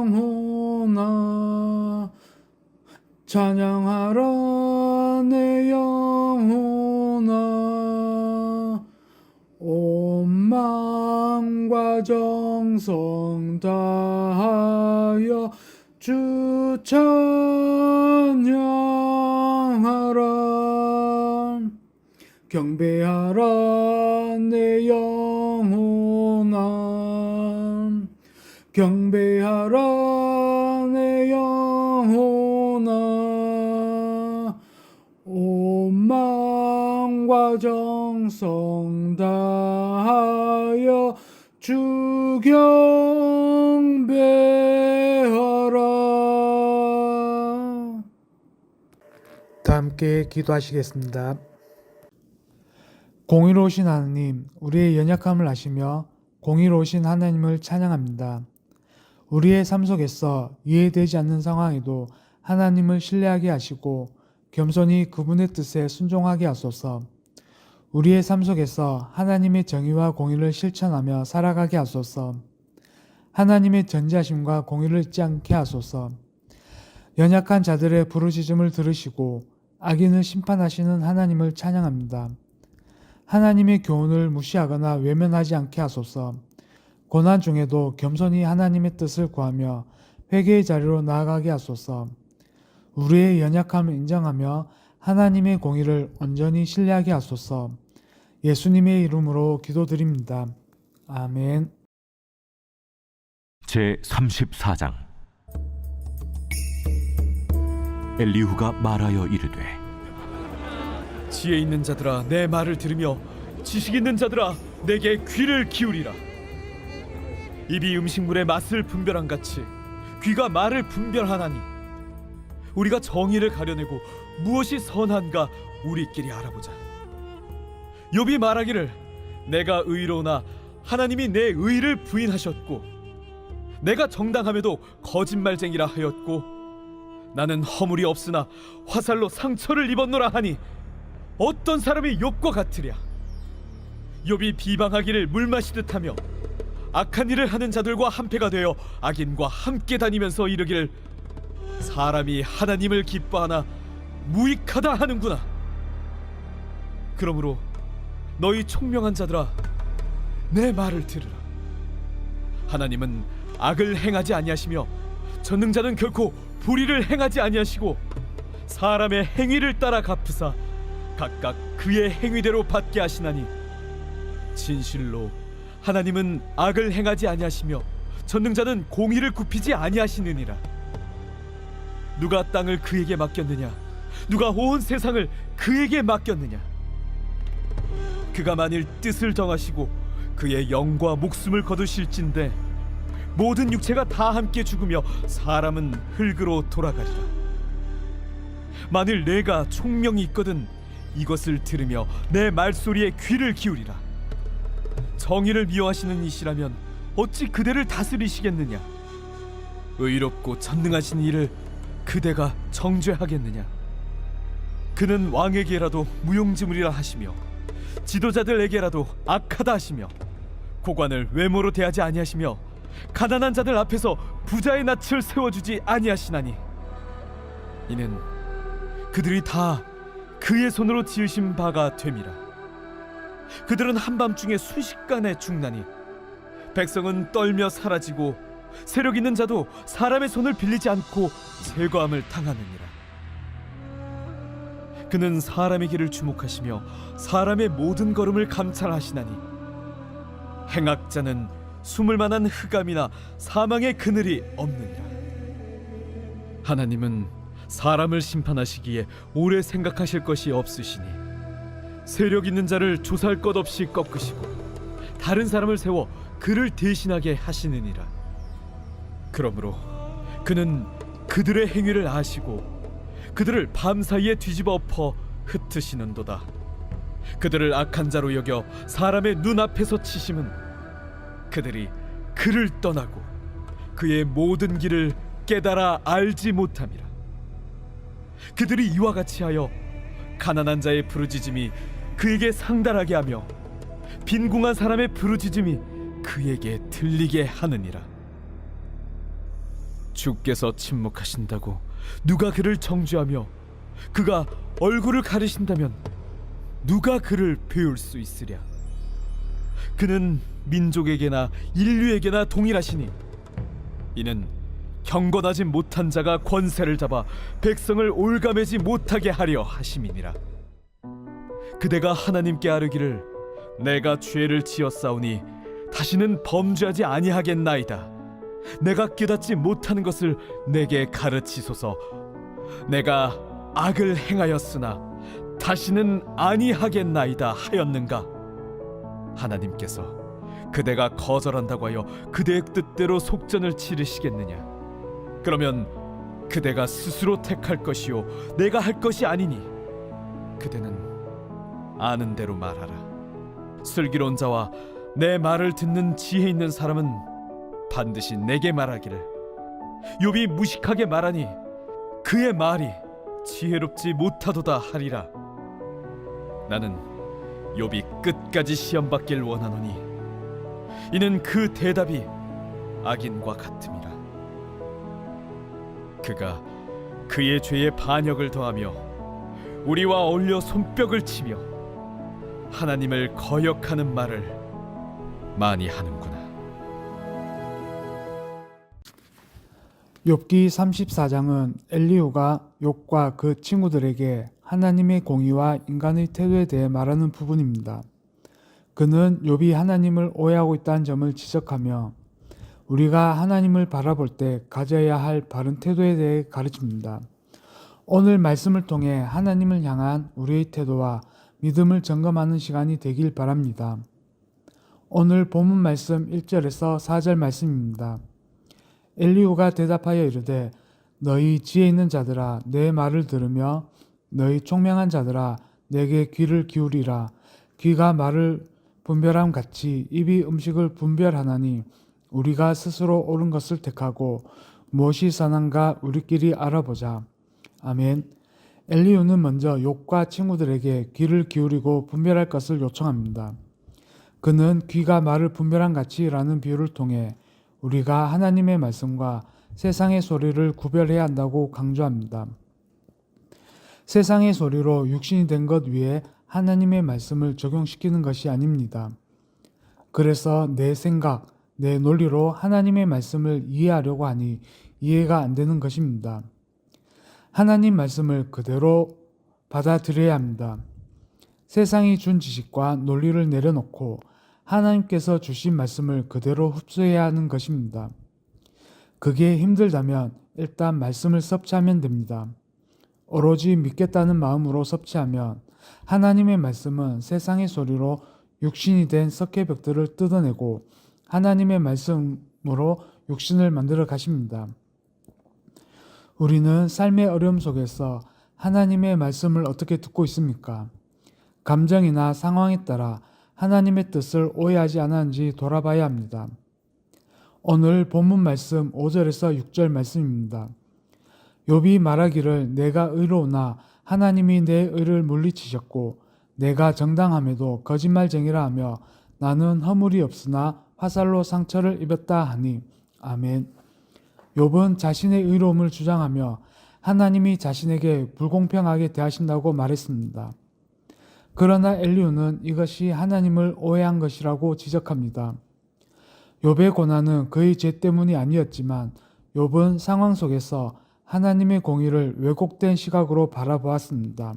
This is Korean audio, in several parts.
영혼아 찬양하라 내 영혼아. 온 마음과 정성 다하여 주 찬양하라. 경배하라 경배하라 내 영혼아 온 마음과 정성 다하여 주 경배하라 다 함께 기도하시겠습니다. 공의로우신 하나님, 우리의 연약함을 아시며 공의로우신 하나님을 찬양합니다. 우리의 삶 속에서 이해되지 않는 상황에도 하나님을 신뢰하게 하시고 겸손히 그분의 뜻에 순종하게 하소서. 우리의 삶 속에서 하나님의 정의와 공의를 실천하며 살아가게 하소서. 하나님의 전지하심과 공의를 잊지 않게 하소서. 연약한 자들의 부르짖음을 들으시고 악인을 심판하시는 하나님을 찬양합니다. 하나님의 교훈을 무시하거나 외면하지 않게 하소서. 고난 중에도 겸손히 하나님의 뜻을 구하며 회개의 자리로 나아가게 하소서. 우리의 연약함을 인정하며 하나님의 공의를 온전히 신뢰하게 하소서. 예수님의 이름으로 기도드립니다. 아멘. 제 34장 엘리후가 말하여 이르되 지혜 있는 자들아 내 말을 들으며 지식 있는 자들아 내게 귀를 기울이라 입이 음식물의 맛을 분별한 같이 귀가 말을 분별하나니 우리가 정의를 가려내고 무엇이 선한가 우리끼리 알아보자. 욥이 말하기를 내가 의로우나 하나님이 내 의를 부인하셨고 내가 정당함에도 거짓말쟁이라 하였고 나는 허물이 없으나 화살로 상처를 입었노라 하니 어떤 사람이 욥과 같으랴. 욥이 비방하기를 물 마시듯 하며 악한 일을 하는 자들과 한패가 되어 악인과 함께 다니면서 이르기를 사람이 하나님을 기뻐하나 무익하다 하는구나. 그러므로 너희 총명한 자들아 내 말을 들으라. 하나님은 악을 행하지 아니하시며 전능자는 결코 불의를 행하지 아니하시고 사람의 행위를 따라 갚으사 각각 그의 행위대로 받게 하시나니 진실로 하나님은 악을 행하지 아니하시며 전능자는 공의를 굽히지 아니하시느니라. 누가 땅을 그에게 맡겼느냐? 누가 온 세상을 그에게 맡겼느냐? 그가 만일 뜻을 정하시고 그의 영과 목숨을 거두실진데 모든 육체가 다 함께 죽으며 사람은 흙으로 돌아가리라. 만일 내가 총명이 있거든 이것을 들으며 내 말소리에 귀를 기울이라 정의를 미워하시는 이시라면 어찌 그대를 다스리시겠느냐? 의롭고 전능하신 이를 그대가 정죄하겠느냐? 그는 왕에게라도 무용지물이라 하시며 지도자들에게라도 악하다 하시며 고관을 외모로 대하지 아니하시며 가난한 자들 앞에서 부자의 낯을 세워주지 아니하시나니. 이는 그들이 다 그의 손으로 지으신 바가 됨이라 그들은 한밤중에 순식간에 죽나니 백성은 떨며 사라지고 세력 있는 자도 사람의 손을 빌리지 않고 제거함을 당하느니라. 그는 사람의 길을 주목하시며 사람의 모든 걸음을 감찰하시나니 행악자는 숨을 만한 흑암이나 사망의 그늘이 없느니라. 하나님은 사람을 심판하시기에 오래 생각하실 것이 없으시니 세력 있는 자를 조살 것 없이 꺾으시고 다른 사람을 세워 그를 대신하게 하시느니라. 그러므로 그는 그들의 행위를 아시고 그들을 밤 사이에 뒤집어 엎어 흩으시는도다. 그들을 악한 자로 여겨 사람의 눈앞에서 치심은 그들이 그를 떠나고 그의 모든 길을 깨달아 알지 못함이라. 그들이 이와 같이 하여 가난한 자의 부르짖음이 그에게 상달하게 하며 빈궁한 사람의 부르짖음이 그에게 들리게 하느니라. 주께서 침묵하신다고 누가 그를 정죄하며 그가 얼굴을 가리신다면 누가 그를 배울 수 있으랴? 그는 민족에게나 인류에게나 동일하시니 이는 경건하지 못한 자가 권세를 잡아 백성을 올가매지 못하게 하려 하심이니라. 그대가 하나님께 아르기를 내가 죄를 지었사오니 다시는 범죄하지 아니하겠나이다. 내가 깨닫지 못하는 것을 내게 가르치소서. 내가 악을 행하였으나 다시는 아니하겠나이다 하였는가? 하나님께서 그대가 거절한다고 하여 그대의 뜻대로 속전을 치르시겠느냐? 그러면 그대가 스스로 택할 것이요 내가 할 것이 아니니 그대는 아는 대로 말하라. 슬기로운 자와 내 말을 듣는 지혜 있는 사람은 반드시 내게 말하기를. 욥이 무식하게 말하니 그의 말이 지혜롭지 못하도다 하리라. 나는 욥이 끝까지 시험 받길 원하노니 이는 그 대답이 악인과 같음이라. 그가 그의 죄에 반역을 더하며 우리와 어울려 손뼉을 치며 하나님을 거역하는 말을 많이 하는구나. 욥기 34장은 엘리후가 욥과 그 친구들에게 하나님의 공의와 인간의 태도에 대해 말하는 부분입니다. 그는 욥이 하나님을 오해하고 있다는 점을 지적하며 우리가 하나님을 바라볼 때 가져야 할 바른 태도에 대해 가르칩니다. 오늘 말씀을 통해 하나님을 향한 우리의 태도와 믿음을 점검하는 시간이 되길 바랍니다. 오늘 본문 말씀 1절에서 4절 말씀입니다. 엘리후가 대답하여 이르되 너희 지혜 있는 자들아 내 말을 들으며 너희 총명한 자들아 내게 귀를 기울이라 귀가 말을 분별함 같이 입이 음식을 분별하나니 우리가 스스로 옳은 것을 택하고 무엇이 선한가 우리끼리 알아보자. 아멘. 엘리후는 먼저 욥과 친구들에게 귀를 기울이고 분별할 것을 요청합니다. 그는 귀가 말을 분별한 같이라는 비유를 통해 우리가 하나님의 말씀과 세상의 소리를 구별해야 한다고 강조합니다. 세상의 소리로 육신이 된 것 위에 하나님의 말씀을 적용시키는 것이 아닙니다. 그래서 내 생각, 내 논리로 하나님의 말씀을 이해하려고 하니 이해가 안 되는 것입니다. 하나님 말씀을 그대로 받아들여야 합니다. 세상이 준 지식과 논리를 내려놓고 하나님께서 주신 말씀을 그대로 흡수해야 하는 것입니다. 그게 힘들다면 일단 말씀을 섭취하면 됩니다. 오로지 믿겠다는 마음으로 섭취하면 하나님의 말씀은 세상의 소리로 육신이 된 석회벽들을 뜯어내고 하나님의 말씀으로 육신을 만들어 가십니다. 우리는 삶의 어려움 속에서 하나님의 말씀을 어떻게 듣고 있습니까? 감정이나 상황에 따라 하나님의 뜻을 오해하지 않았는지 돌아봐야 합니다. 오늘 본문 말씀 5절에서 6절 말씀입니다. 욥이 말하기를 내가 의로우나 하나님이 내 의를 물리치셨고 내가 정당함에도 거짓말쟁이라 하며 나는 허물이 없으나 화살로 상처를 입었다 하니 아멘. 욥은 자신의 의로움을 주장하며 하나님이 자신에게 불공평하게 대하신다고 말했습니다. 그러나 엘리우는 이것이 하나님을 오해한 것이라고 지적합니다. 욥의 고난은 그의 죄 때문이 아니었지만 욥은 상황 속에서 하나님의 공의를 왜곡된 시각으로 바라보았습니다.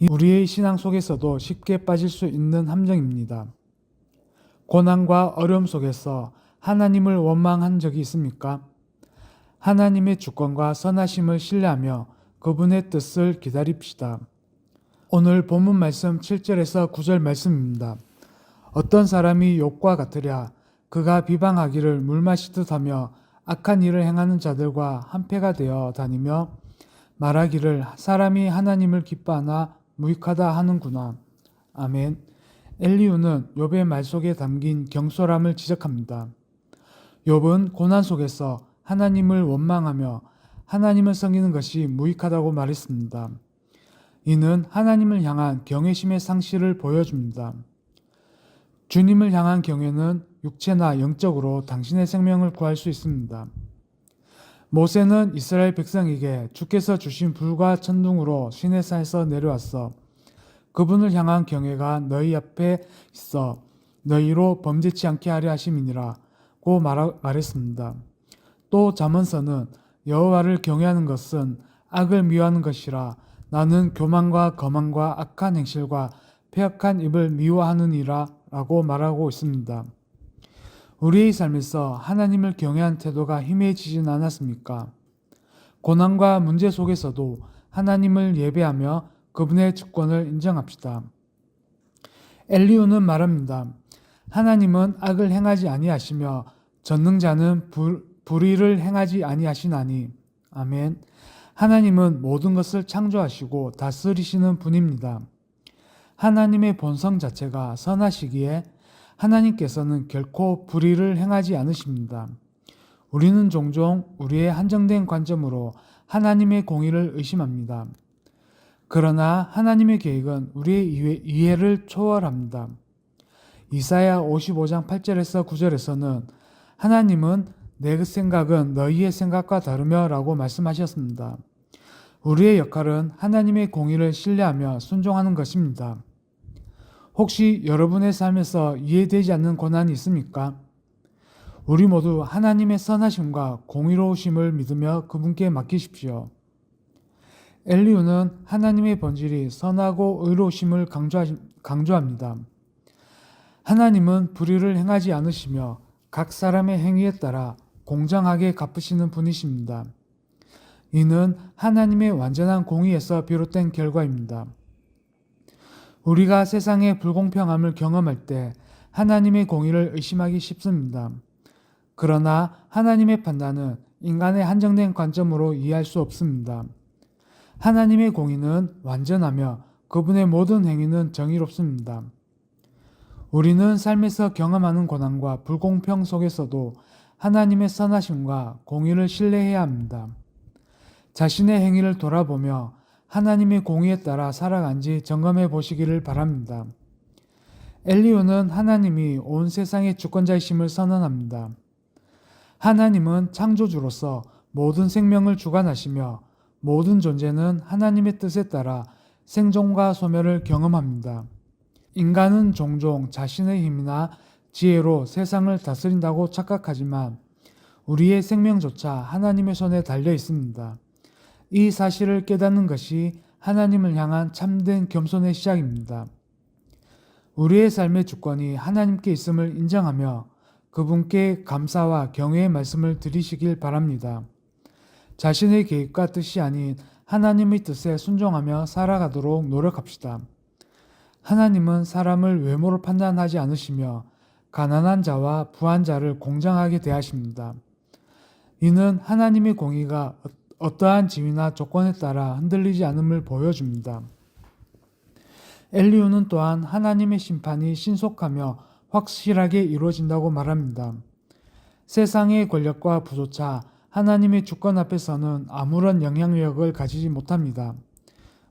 이 우리의 신앙 속에서도 쉽게 빠질 수 있는 함정입니다. 고난과 어려움 속에서 하나님을 원망한 적이 있습니까? 하나님의 주권과 선하심을 신뢰하며 그분의 뜻을 기다립시다. 오늘 본문 말씀 7절에서 9절 말씀입니다. 어떤 사람이 욕과 같으랴 그가 비방하기를 물 마시듯 하며 악한 일을 행하는 자들과 한패가 되어 다니며 말하기를 사람이 하나님을 기뻐하나 무익하다 하는구나. 아멘. 엘리우는 욥의 말 속에 담긴 경솔함을 지적합니다. 욥은 고난 속에서 하나님을 원망하며 하나님을 섬기는 것이 무익하다고 말했습니다. 이는 하나님을 향한 경외심의 상실을 보여줍니다. 주님을 향한 경외는 육체나 영적으로 당신의 생명을 구할 수 있습니다. 모세는 이스라엘 백성에게 주께서 주신 불과 천둥으로 시내산에서 내려왔어 그분을 향한 경외가 너희 앞에 있어 너희로 범죄치 않게 하려 하심이니라 고 말했습니다. 또 잠언서는 여호와를 경외하는 것은 악을 미워하는 것이라 나는 교만과 거만과 악한 행실과 폐악한 입을 미워하느니라 라고 말하고 있습니다. 우리의 삶에서 하나님을 경외한 태도가 희미해지진 않았습니까? 고난과 문제 속에서도 하나님을 예배하며 그분의 주권을 인정합시다. 엘리우는 말합니다. 하나님은 악을 행하지 아니하시며 전능자는 불, 불의를 행하지 아니하시나니 아멘. 하나님은 모든 것을 창조하시고 다스리시는 분입니다. 하나님의 본성 자체가 선하시기에 하나님께서는 결코 불의를 행하지 않으십니다. 우리는 종종 우리의 한정된 관점으로 하나님의 공의를 의심합니다. 그러나 하나님의 계획은 우리의 이해 를 초월합니다. 이사야 55장 8절에서 9절에서는 하나님은 내 생각은 너희의 생각과 다르며 라고 말씀하셨습니다. 우리의 역할은 하나님의 공의를 신뢰하며 순종하는 것입니다. 혹시 여러분의 삶에서 이해되지 않는 고난이 있습니까? 우리 모두 하나님의 선하심과 공의로우심을 믿으며 그분께 맡기십시오. 엘리우는 하나님의 본질이 선하고 의로우심을 강조합니다. 하나님은 불의를 행하지 않으시며 각 사람의 행위에 따라 공정하게 갚으시는 분이십니다. 이는 하나님의 완전한 공의에서 비롯된 결과입니다. 우리가 세상의 불공평함을 경험할 때 하나님의 공의를 의심하기 쉽습니다. 그러나 하나님의 판단은 인간의 한정된 관점으로 이해할 수 없습니다. 하나님의 공의는 완전하며 그분의 모든 행위는 정의롭습니다. 우리는 삶에서 경험하는 고난과 불공평 속에서도 하나님의 선하심과 공의를 신뢰해야 합니다. 자신의 행위를 돌아보며 하나님의 공의에 따라 살아간지 점검해 보시기를 바랍니다. 엘리오는 하나님이 온 세상의 주권자이심을 선언합니다. 하나님은 창조주로서 모든 생명을 주관하시며 모든 존재는 하나님의 뜻에 따라 생존과 소멸을 경험합니다. 인간은 종종 자신의 힘이나 지혜로 세상을 다스린다고 착각하지만 우리의 생명조차 하나님의 손에 달려 있습니다. 이 사실을 깨닫는 것이 하나님을 향한 참된 겸손의 시작입니다. 우리의 삶의 주권이 하나님께 있음을 인정하며 그분께 감사와 경외의 말씀을 드리시길 바랍니다. 자신의 계획과 뜻이 아닌 하나님의 뜻에 순종하며 살아가도록 노력합시다. 하나님은 사람을 외모로 판단하지 않으시며 가난한 자와 부한 자를 공정하게 대하십니다. 이는 하나님의 공의가 어떠한 지위나 조건에 따라 흔들리지 않음을 보여줍니다. 엘리우는 또한 하나님의 심판이 신속하며 확실하게 이루어진다고 말합니다. 세상의 권력과 부조차 하나님의 주권 앞에서는 아무런 영향력을 가지지 못합니다.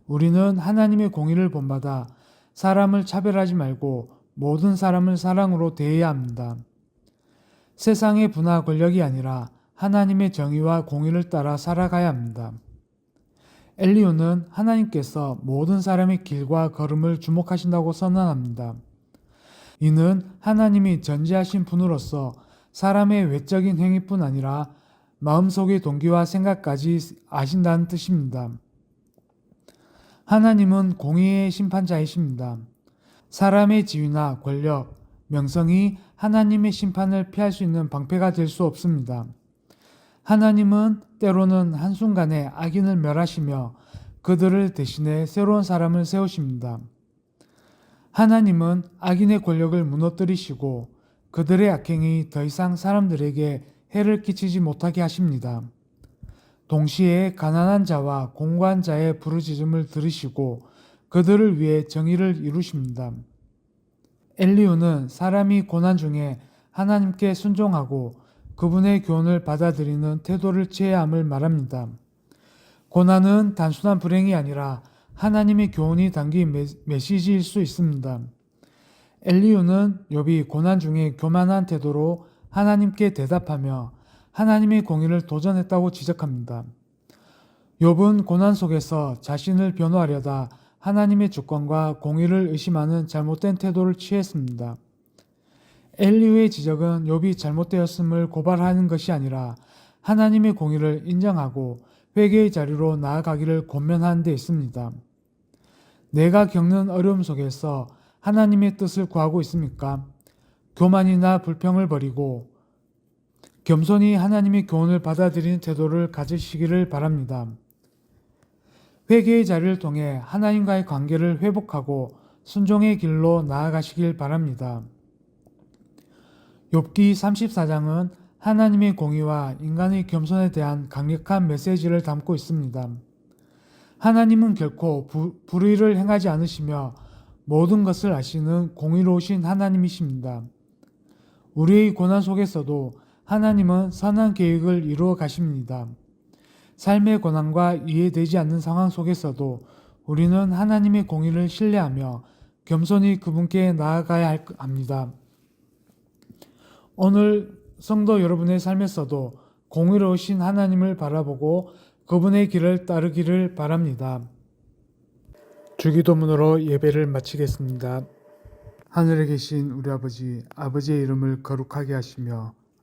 우리는 하나님의 공의를 본받아 사람을 차별하지 말고 모든 사람을 사랑으로 대해야 합니다. 세상의 분화 권력이 아니라 하나님의 정의와 공의를 따라 살아가야 합니다. 엘리오는 하나님께서 모든 사람의 길과 걸음을 주목하신다고 선언합니다. 이는 하나님이 전지하신 분으로서 사람의 외적인 행위뿐 아니라 마음속의 동기와 생각까지 아신다는 뜻입니다. 하나님은 공의의 심판자이십니다. 사람의 지위나 권력, 명성이 하나님의 심판을 피할 수 있는 방패가 될 수 없습니다. 하나님은 때로는 한순간에 악인을 멸하시며 그들을 대신해 새로운 사람을 세우십니다. 하나님은 악인의 권력을 무너뜨리시고 그들의 악행이 더 이상 사람들에게 해를 끼치지 못하게 하십니다. 동시에 가난한 자와 공고한 자의 부르짖음을 들으시고 그들을 위해 정의를 이루십니다. 엘리우는 사람이 고난 중에 하나님께 순종하고 그분의 교훈을 받아들이는 태도를 취해야 함을 말합니다. 고난은 단순한 불행이 아니라 하나님의 교훈이 담긴 메- 메시지일 수 있습니다. 엘리우는 욥이 고난 중에 교만한 태도로 하나님께 대답하며 하나님의 공의를 도전했다고 지적합니다. 욥은 고난 속에서 자신을 변호하려다 하나님의 주권과 공의를 의심하는 잘못된 태도를 취했습니다. 엘리우의 지적은 욥이 잘못되었음을 고발하는 것이 아니라 하나님의 공의를 인정하고 회개의 자리로 나아가기를 권면하는 데 있습니다. 내가 겪는 어려움 속에서 하나님의 뜻을 구하고 있습니까? 교만이나 불평을 버리고 겸손히 하나님의 교훈을 받아들이는 태도를 가지시기를 바랍니다. 회개의 자리를 통해 하나님과의 관계를 회복하고 순종의 길로 나아가시길 바랍니다. 욥기 34장은 하나님의 공의와 인간의 겸손에 대한 강력한 메시지를 담고 있습니다. 하나님은 결코 부, 불의를 행하지 않으시며 모든 것을 아시는 공의로우신 하나님이십니다. 우리의 고난 속에서도 하나님은 선한 계획을 이루어 가십니다. 삶의 고난과 이해되지 않는 상황 속에서도 우리는 하나님의 공의를 신뢰하며 겸손히 그분께 나아가야 할- 합니다. 오늘 성도 여러분의 삶에서도 공의로우신 하나님을 바라보고 그분의 길을 따르기를 바랍니다. 주기도문으로 예배를 마치겠습니다. 하늘에 계신 우리 아버지, 아버지의 이름을 거룩하게 하시며